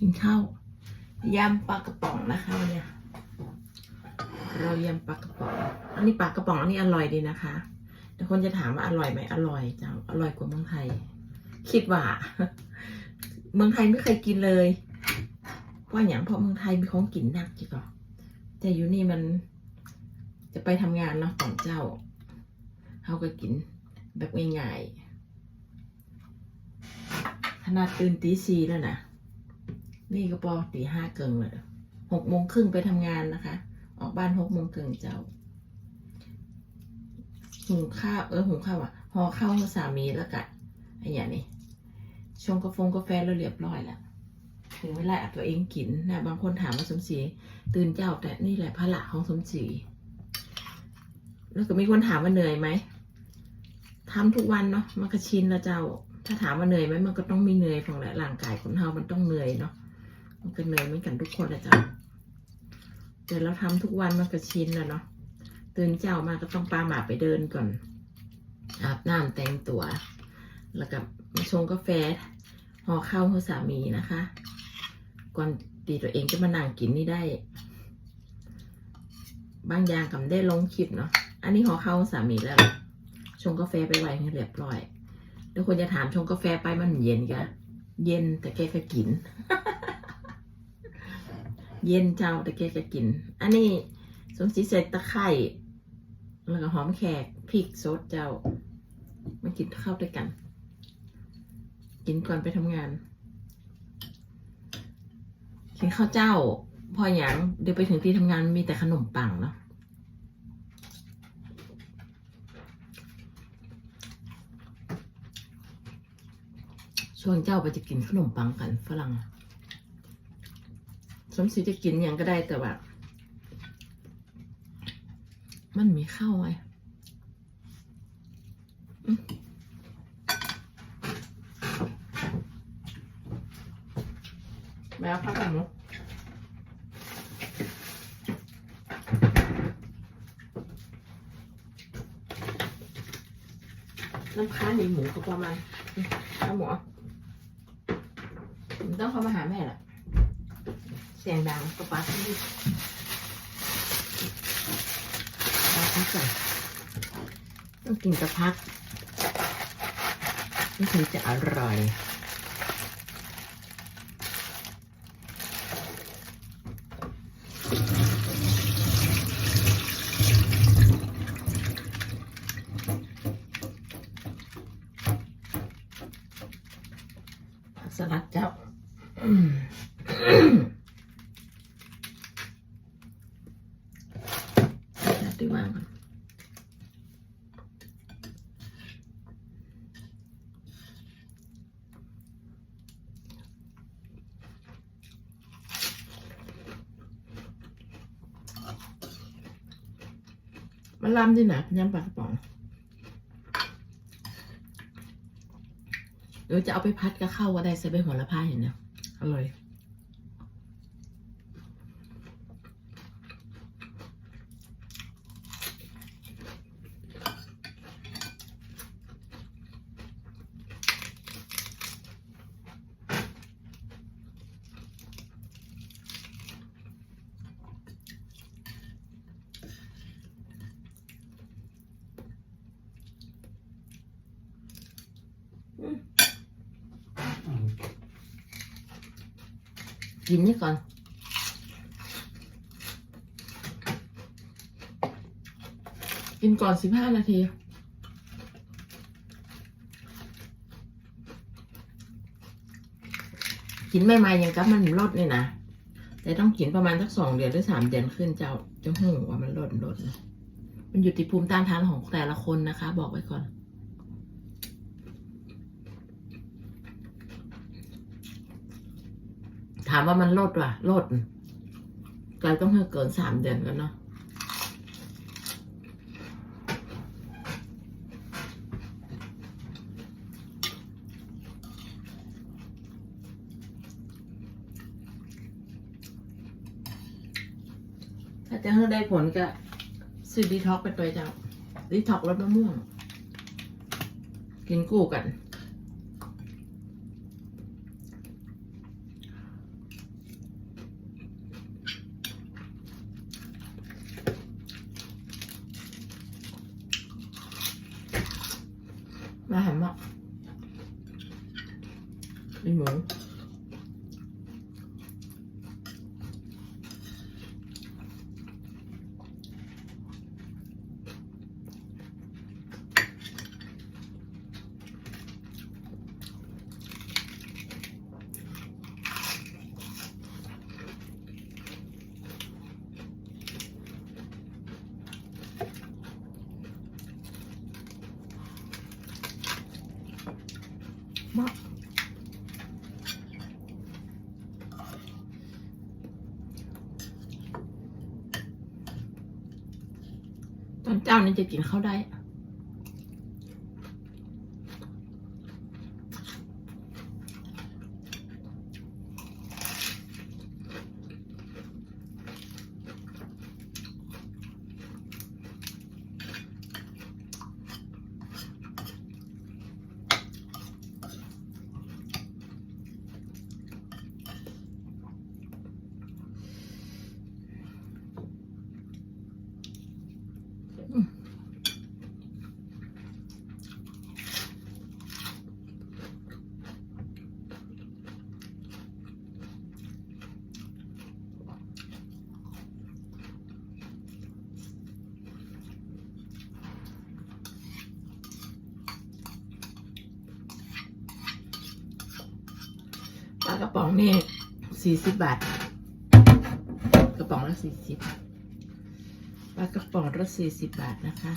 กินข้าวยำปลากระป๋องนะคะวันเนี่ยเรายำปลากระป๋อง อันนี้ปลากระป๋องอันนี้อร่อยดีนะคะ แต่คนจะถามว่าอร่อยไหมอร่อยเจ้าอร่อยกว่าเมืองไทย คิดว่า เมืองไทยไม่เคยกินเลยว่าอย่างเพราะเมืองไทยมีของกินหนักจีก่อแต่อยู่นี่มันจะไปทำงานเนาะของเจ้าเขาก็กินแบบง่ายๆขนาดตื่นตีสี่แล้วนะ นี่ก็ปอตีห้าเกิงเลยหกโมงครึ่งไปทำงานนะคะ ออกบ้านหกโมงเกิงเจ้าหุงข้าวเออหุงข้าวอะห่อข้าวสามีแล้วกะไอ้อย่างนี้ชงกาแฟกาแฟแล้วเรียบร้อยแล้วถึงเวลาตัวเองกินนะบางคนถามว่าสมศรีตื่นเจ้าแต่นี่แหละพระละของสมศรีแล้วก็มีคนถามว่าเหนื่อยไหมทำทุกวันเนาะมันก็ชินแล้วเจ้า ถ้าถามว่าเหนื่อยไหมมันก็ต้องมีเหนื่อยของแหละร่างกายคนเรามันต้องเหนื่อยเนาะ มันก็เหนื่อยเหมือนกันทุกคนแหละจ้าแต่เราทำทุกวันมันก็ชินแล้วเนาะตื่นเจ้ามาก็ต้องปาหมาไปเดินก่อน อาบน้ำแต่งตัว แล้วก็มาชงกาแฟห่อข้าวให้สามีนะคะ ก่อนตีตัวเองจะมานั่งกินนี่ได้ บางอย่างกับได้ลงคลิปเนาะอันนี้ห่อข้าวสามีแล้ว ชงกาแฟไปไว้ให้เรียบร้อยแล้วคนจะถามชงกาแฟไปมันเย็นกะเย็นแต่แกก็กิน เย็นเจ้าแต่แกก็กิน อันนี้สมศรีใส่ตะไคร่แล้วก็หอมแขกพริกสดเจ้า มากินข้าวด้วยกัน กินก่อนไปทำงาน กินข้าวเจ้า พออย่างเดี๋ยวไปถึงที่ทำงานมีแต่ขนมปังเนาะช่วนเจ้าไปจะกินขนมปังกันฝรั่ง มศรีจะกินอย่างก็ได้แต่ว่ามันมีข้าวไว้อืมแมวพักกันเนาะน้ำค้างมีหมูกับประมาณอืมเอาหมูอาผมต้องเข้ามาหาแม่แหละ เสียงดังกระปัดที่เอาพักก่อนต้องกินกระพักนี่ถึงจะอร่อยสลัดเจ้าอืมจัดดีวางก่อน มันลำดีนะยำปลากระป๋องเดี๋ยวจะเอาไปพัดกับข้าวก็ได้ใส่ใบโหระพาเห็นเนี่ยอร่อย กินนี่ก่อน กินก่อนสิบห้านาทีกินไม่มายังกับมันลดนี่นะ แต่ต้องกินประมาณสักสองเดือนหรือสามเดือนขึ้นเจ้าจะหูว่ามันลดลดนะมันอยู่ที่ภูมิต้านทานของแต่ละคนนะคะ บอกไว้ก่อน ถามว่ามันลดว่ะลดกายต้องให้เกินสามเดือนกันเนาะถ้าจะให้ได้ผลก็ซื้อดีท็อกไปตัวเจ้าดีท็อกรสมะม่วง กินกู้กัน 柠檬 ตอนเจ้านี่จะกินข้าวได้ กระป๋องนี่สี่สิบบาท กระป๋องละสี่สิบปลากระป๋องละสี่สิบบาทนะคะ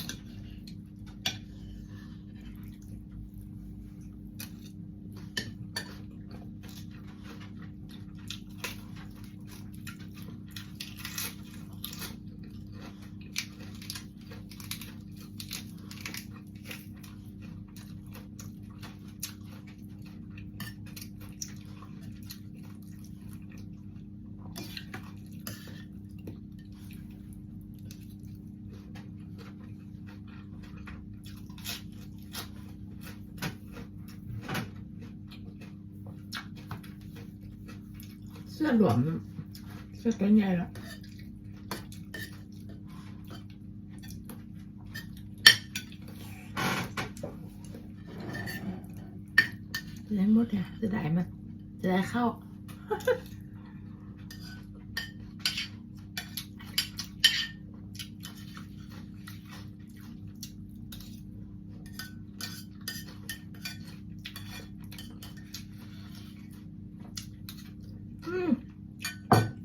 สื้อหลวมเสื้อตัวใหญ่แล้วจะได้หมดเนี่ยจะได้มันจะได้เข้า อืม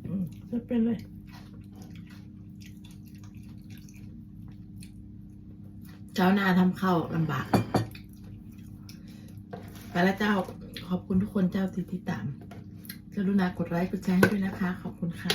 อืมจะ เป็นเลยเจ้านาทำข้าวลำบากไปแล้วเจ้าขอบคุณทุกคนเจ้าที่ติดตามกรุณากดไลค์กดแชร์ให้ด้วยนะคะ ขอบคุณค่ะ